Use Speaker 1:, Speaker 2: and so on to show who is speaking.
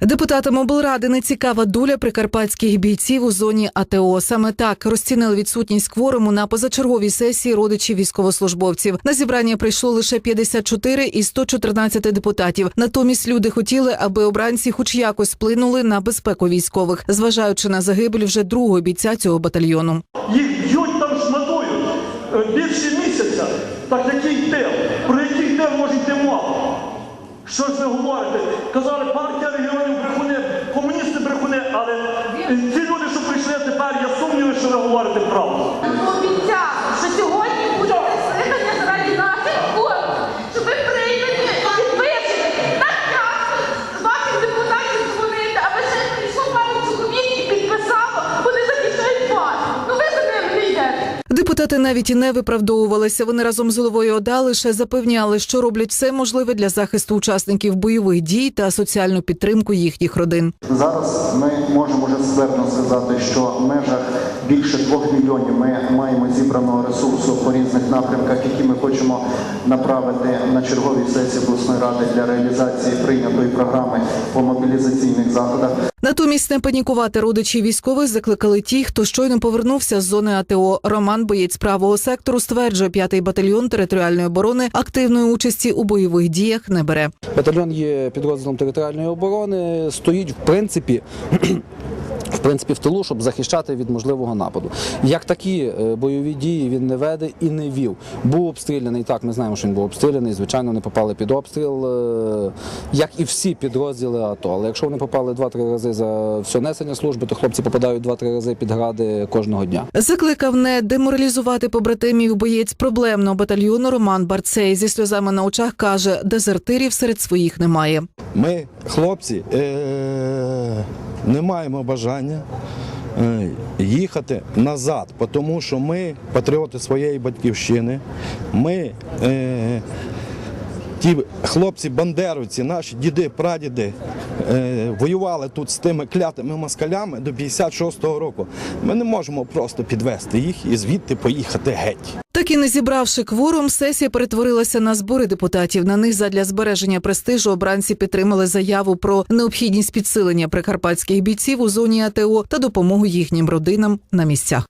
Speaker 1: Депутатам облради не цікава доля прикарпатських бійців у зоні АТО. Саме так розцінили відсутність кворуму на позачерговій сесії родичів військовослужбовців. На зібрання прийшло лише 54 із 114 депутатів. Натомість люди хотіли, аби обранці хоч якось вплинули на безпеку військових, зважаючи на загибель вже другого бійця цього батальйону.
Speaker 2: Їх б'ють там шматують е, більше місяця. Так який тил? Про який тил може йти мова? Що ж ви говорите? Казали, партія але ті люди, що прийшли тепер, я сумніваю, що ви говорите правду.
Speaker 1: Депутати навіть і не виправдовувалися. Вони разом з головою ОДА лише запевняли, що роблять все можливе для захисту учасників бойових дій та соціальну підтримку їхніх родин.
Speaker 3: Зараз ми можемо вже ствердно сказати, що в межах більше двох мільйонів ми маємо зібраного ресурсу по різних напрямках, які ми хочемо направити на черговій сесії обласної ради для реалізації прийнятої програми по мобілізаційних заходах.
Speaker 1: Натомість не панікувати родичі військових закликали ті, хто щойно повернувся з зони АТО. Роман, боєць правого сектору, стверджує, п'ятий батальйон територіальної оборони активної участі у бойових діях не бере.
Speaker 4: Батальйон є підрозділом територіальної оборони, стоїть в принципі. В принципі, в тилу, щоб захищати від можливого нападу. Як такі е, бойові дії він не веде і не вів. Був обстріляний. Так, ми знаємо, що він був обстріляний. Звичайно, вони попали під обстріл, е, як і всі підрозділи АТО. Але якщо вони попали 2-3 рази за все несення служби, то хлопці попадають 2-3 рази під гради кожного дня.
Speaker 1: Закликав не деморалізувати побратимів боєць проблемного батальйону Роман Барцей. Зі сльозами на очах каже, дезертирів серед своїх немає.
Speaker 5: Ми, хлопці, е- не маємо бажання е, їхати назад, тому що ми патріоти своєї батьківщини. Ми е- ті хлопці, бандеровці, наші діди, прадіди е- воювали тут з тими клятими москалями до 56-го року. Ми не можемо просто підвести їх і звідти поїхати геть.
Speaker 1: Так і не зібравши кворум, сесія перетворилася на збори депутатів. На них задля збереження престижу обранці підтримали заяву про необхідність підсилення прикарпатських бійців у зоні АТО та допомогу їхнім родинам на місцях.